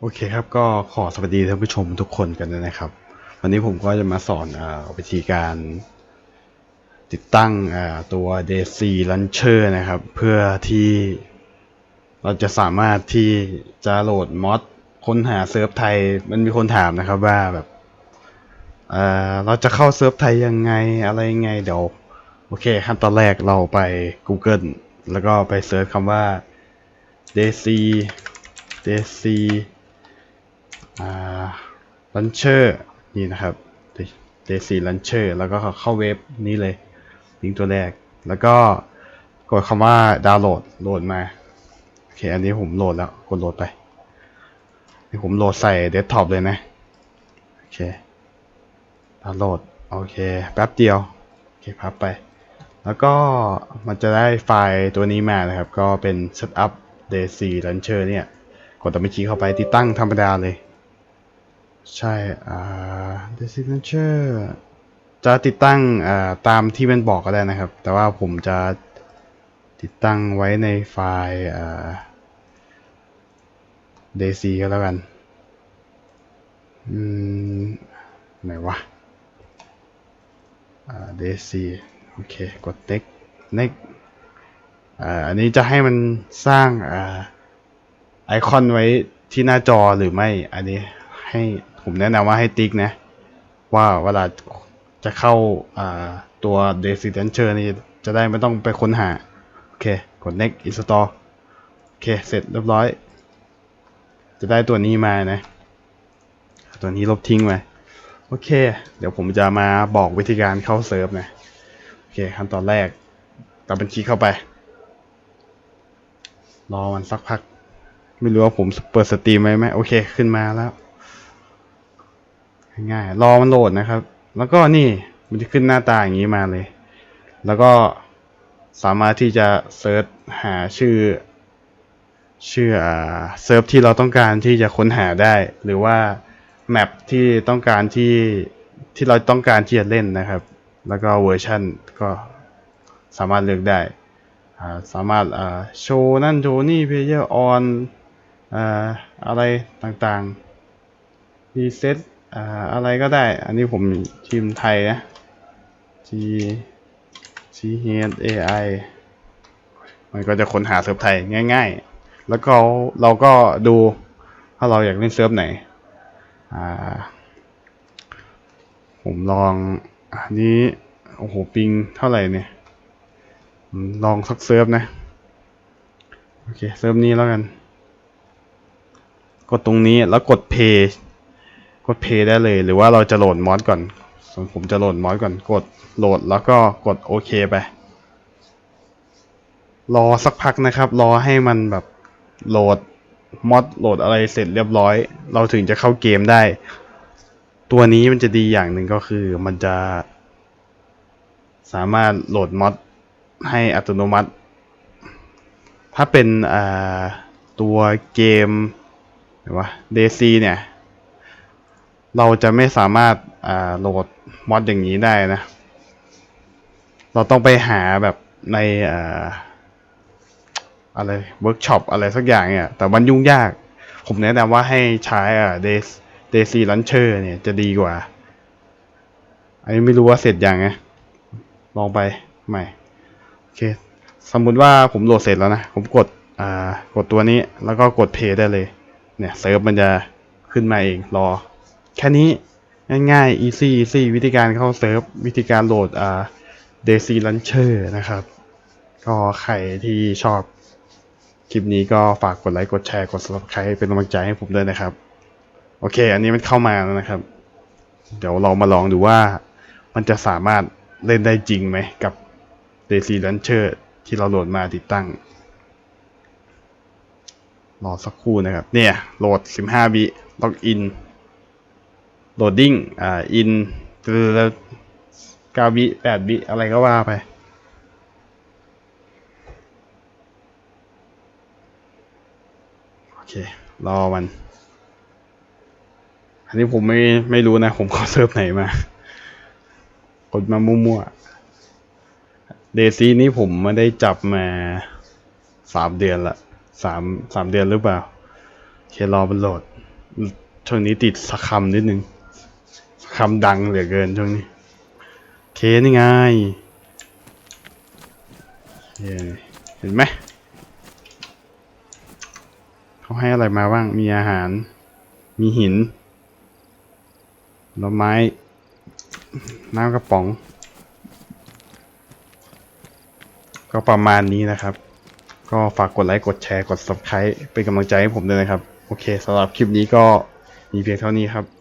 โอเคครับก็ขอสวัสดีท่านผู้ชมทุกคนกันด้วยนะครับ วันนี้ผมก็จะมาสอนอวิธีการติดตั้งตัว DC Launcher นะครับ เพื่อที่เราจะสามารถที่จะโหลดมอดค้นหาเซิร์ฟไทย มันมีคนถามนะครับว่าแบบเเราจะเข้าเซิร์ฟไทยยังไงอะไรยังไงเดี๋ยว โอเคขั้นตอนแรกเราไป Google แล้วก็ไปเซิร์ชคำว่า DC DC อ่า Launcher นี่นะครับ DC Launcher แล้วก็เข้าเว็บนี้เลยลิงก์ตัวแรก แล้วก็กดคำว่าดาวน์โหลดโหลดมาโอเคอันนี้ผมโหลดแล้วกดโหลดไปนี่ผมโหลดใส่เดสก์ท็อปเลยนะโอเคดาวน์โหลดโอเคแป๊บเดียวโอเคพับไป แล้วก็มันจะได้ไฟล์ตัวนี้มานะครับ ก็เป็น setup DC Launcher เนี่ย กดตัวมิคีเข้าไปติดตั้งธรรมดาเลย ใช่ อ่า DC Launcher จะติดตั้งอ่าตามที่มันบอกก็ได้นะครับ แต่ว่าผมจะติดตั้งไว้ในไฟล์อ่า DC ก็แล้วกัน อืม ไหนวะ อ่า DC โอเค กด next next อ่า อันนี้จะให้มันสร้างอ่าไอคอนไว้ที่หน้าจอหรือไม่ อันนี้ให้ ผมแนะนำว่าให้ติ๊กนะ ว่าเวลาจะเข้าอ่าตัว d e s i d e n t u r นี่จะได้ไม่ต้องไปค้นหา โอเค กด next install โอเค เสร็จเรียบร้อย จะได้ตัวนี้มานะ ตัวนี้ลบทิ้งไว้โอเค เดี๋ยวผมจะมาบอกวิธีการเข้าเซิร์ฟนะ โอเค ขั้นตอนแรกตัดบัญชีเข้าไป รอมันสักพัก ไม่รู้ว่าผมเปิดสตรีมไหมไหมโอเค ขึ้นมาแล้ว ง่ายๆรอมันโหลดนะครับ แล้วก็นี่มันจะขึ้นหน้าตาอย่างนี้มาเลย แล้วก็สามารถที่จะเซิร์ชหาชื่อ ชื่อเซิร์ฟที่เราต้องการที่จะค้นหาได้ หรือว่าแมปที่ต้องการที่ที่เราต้องการที่จะเล่นนะครับ แล้วก็เวอร์ชันก็สามารถเลือกได้ สามารถโชว์นั่นโชว์นี่เพลเยอร์ออนอะไรต่างๆรีเซ็ต อ่าอะไรก็ได้ อันนี้ผมทีมไทยนะ G G H A I มันก็จะค้นหาเซิร์ฟไทยง่ายๆ แล้วก็เราก็ดูถ้าเราอยากเล่นเซิร์ฟไหน อ่า ผมลองอันนี้ โอ้โห ปิงเท่าไหร่เนี่ย ลองสักเซิร์ฟนะ โอเค เซิร์ฟนี้แล้วกัน กดตรงนี้แล้วกด Play กด Play ได้เลย หรือว่าเราจะโหลดมอดก่อน ส่วนผมจะโหลดมอดก่อน กดโหลดแล้วก็กดโอเคไป รอสักพักนะครับ รอให้มันแบบโหลดมอดโหลดอะไรเสร็จเรียบร้อย เราถึงจะเข้าเกมได้ ตัวนี้มันจะดีอย่างหนึ่งก็คือมันจะ สามารถโหลดมอดให้อัตโนมัติ ถ้าเป็นตัวเกมหรือว่า DC เนี่ย เราจะไม่สามารถโหลดมอดอย่างนี้ได้นะ เราต้องไปหาแบบในอะไรเวิร์กช็อปอะไรสักอย่างเนี่ย แต่มันยุ่งยาก ผมแนะนำว่าให้ใช้อ่า DC Launcher เชอร์เนี่ยจะดีกว่า อันนี้ไม่รู้ว่าเสร็จยังไงลองไปใหม่โอเค สมมุติว่าผมโหลดเสร็จแล้วนะ ผมกดอ่ากดตัวนี้แล้วก็กด play ได้เลย เนี่ยเซิร์ฟมันจะขึ้นมาเองรอ แค่นี้ง่ายๆ easy easy วิธีการเข้าเซิร์ฟ วิธีการโหลดอ่า DC Launcher นะครับ ก็ใครที่ชอบคลิปนี้ก็ฝากกดไลค์ กดแชร์ กด subscribe เป็นกำลังใจให้ผมด้วยนะครับ โอเค อันนี้มันเข้ามาแล้วนะครับ เดี๋ยวเรามาลองดูว่ามันจะสามารถเล่นได้จริงไหมกับ DC Launcher ที่เราโหลดมาติดตั้ง รอสักครู่นะครับ เนี่ย โหลด 15วิล็อกอิน โหลดดิ้งอ่าอินแล้ว9วิ8วิอะไรก็ว่าไปโอเค รอมัน อันนี้ผมไม่ไม่รู้นะ ผมขอเซิร์ฟไหนมา กดมามั่วๆเดซีนี้ผมไม่ได้จับมาสามเดือนละสามสามเดือนหรือเปล่า เครอมันโหลดช่วงนี้ติดสักคำนิดนึง คำดังเหลือเกินช่วงนี้ เคนี่ไงเย้เห็นไหมเขาให้อะไรมาบ้าง มีอาหาร มีหินดอกไม้ น้ำกระป๋อง ก็ประมาณนี้นะครับ ก็ฝากกดไลค์ กดแชร์ กด subscribe เป็นกำลังใจให้ผมด้วยนะครับ โอเคสำหรับคลิปนี้ก็มีเพียงเท่านี้ครับ